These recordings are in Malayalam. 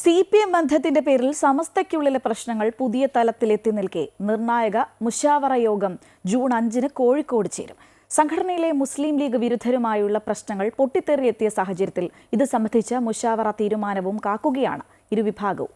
സി പി എം ബന്ധത്തിന്റെ പേരിൽ സമസ്തയ്ക്കുള്ളിലെ പ്രശ്നങ്ങൾ പുതിയ തലത്തിലെത്തി നിൽക്കെ. നിർണായക മുഷാവറ യോഗം ജൂൺ അഞ്ചിന് കോഴിക്കോട് ചേരും. സംഘടനയിലെ മുസ്ലിം ലീഗ് വിരുദ്ധരുമായുള്ള പ്രശ്നങ്ങൾ പൊട്ടിത്തെറിയെത്തിയ സാഹചര്യത്തിൽ ഇത് സംബന്ധിച്ച മുഷാവറ തീരുമാനവും കാക്കുകയാണ്. ഇരുവിഭാഗവും.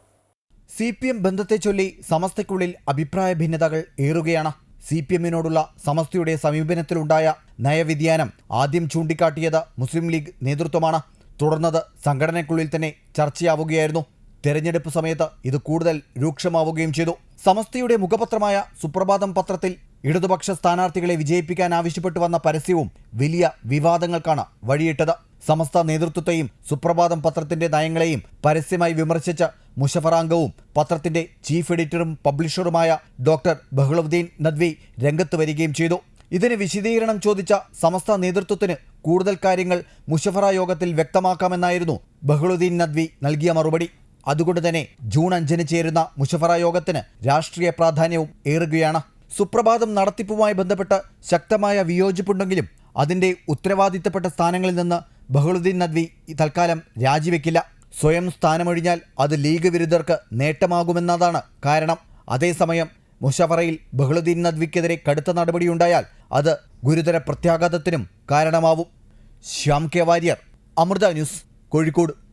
സി പി എം ബന്ധത്തെ ചൊല്ലി സമസ്തയ്ക്കുള്ളിൽ അഭിപ്രായ ഭിന്നതകൾ ഏറുകയാണ്. സി പി എമ്മിനോടുള്ള സമസ്തയുടെ സമീപനത്തിലുണ്ടായ നയവ്യതിയാനം ആദ്യം ചൂണ്ടിക്കാട്ടിയത് മുസ്ലിം ലീഗ് നേതൃത്വമാണ്. തുടർന്നത് സംഘടനയ്ക്കുള്ളിൽ തന്നെ ചർച്ചയാവുകയായിരുന്നു. തെരഞ്ഞെടുപ്പ് സമയത്ത് ഇത് കൂടുതൽ രൂക്ഷമാവുകയും ചെയ്തു. സമസ്തയുടെ മുഖപത്രമായ സുപ്രഭാതം പത്രത്തിൽ ഇടതുപക്ഷ സ്ഥാനാർത്ഥികളെ വിജയിപ്പിക്കാൻ ആവശ്യപ്പെട്ടു വന്ന പരസ്യവും വലിയ വിവാദങ്ങൾക്കാണ് വഴിയിട്ടത്. സമസ്ത നേതൃത്വത്തെയും സുപ്രഭാതം പത്രത്തിന്റെ നയങ്ങളെയും പരസ്യമായി വിമർശിച്ച മുഷഫറാംഗവും പത്രത്തിന്റെ ചീഫ് എഡിറ്ററും പബ്ലിഷറുമായ ഡോക്ടർ ബഹ്ളുദ്ദീൻ നദ്വി രംഗത്ത് വരികയും ചെയ്തു. ഇതിന് വിശദീകരണം ചോദിച്ച സമസ്ത നേതൃത്വത്തിന് കൂടുതൽ കാര്യങ്ങൾ മുഷഫറ യോഗത്തിൽ വ്യക്തമാക്കാമെന്നായിരുന്നു ബഹ്ളുദ്ദീൻ നദ്വി നൽകിയ മറുപടി. അതുകൊണ്ട് തന്നെ ജൂൺ അഞ്ചിന് ചേരുന്ന മുഷഫറ യോഗത്തിന് രാഷ്ട്രീയ പ്രാധാന്യവും ഏറുകയാണ്. സുപ്രഭാതം നടത്തിപ്പുമായി ബന്ധപ്പെട്ട് ശക്തമായ വിയോജിപ്പുണ്ടെങ്കിലും അതിന്റെ ഉത്തരവാദിത്തപ്പെട്ട സ്ഥാനങ്ങളിൽ നിന്ന് ബഹളുദ്ദീൻ നദ്വി തൽക്കാലം രാജിവെക്കില്ല. സ്വയം സ്ഥാനമൊഴിഞ്ഞാൽ അത് ലീഗ് വിരുദ്ധർക്ക് നേട്ടമാകുമെന്നതാണ് കാരണം. അതേസമയം മുഷഫറയിൽ ബഹളുദ്ദീൻ നദ്വിക്കെതിരെ കടുത്ത നടപടിയുണ്ടായാൽ അത് ഗുരുതര പ്രത്യാഘാതത്തിനും കാരണമാവും. Shyam K Warrier Amrita News Kozhikode.